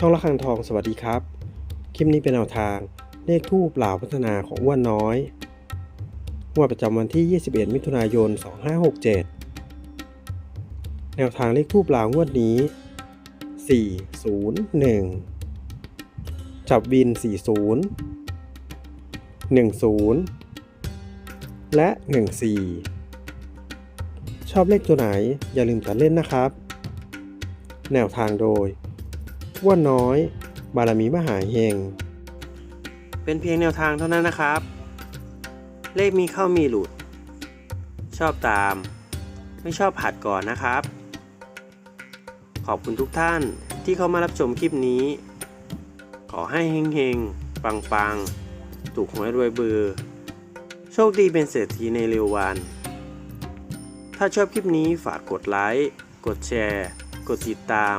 ช่องละคังทองสวัสดีครับ คลิปนี้เป็นแนวทาง เลขทูปเหล่าพัฒนาของอ้วนน้อยงวดประจำวันที่ 21 มิถุนายน 2567 แนวทางเลขทูปเหล่างวดนี้ 401 จับวิน 40 10 และ 14ชอบเลขตัวไหนอย่าลืมตัดเล่นนะครับ แนวทางโดย ว่าน้อย บารมีมหาเฮง เป็นเพียงแนวทางเท่านั้นนะครับ เลขมีเข้ามีหลุด ชอบตาม ไม่ชอบผัดก่อนนะครับ ขอบคุณทุกท่านที่เข้ามารับชมคลิปนี้ ขอให้เฮงๆ ปังๆ ถูกหวยรวยเบือโชคดีเป็นเศรษฐีในเร็ววัน ถ้าชอบคลิปนี้ฝากกดไลค์ กดแชร์ กดติดตาม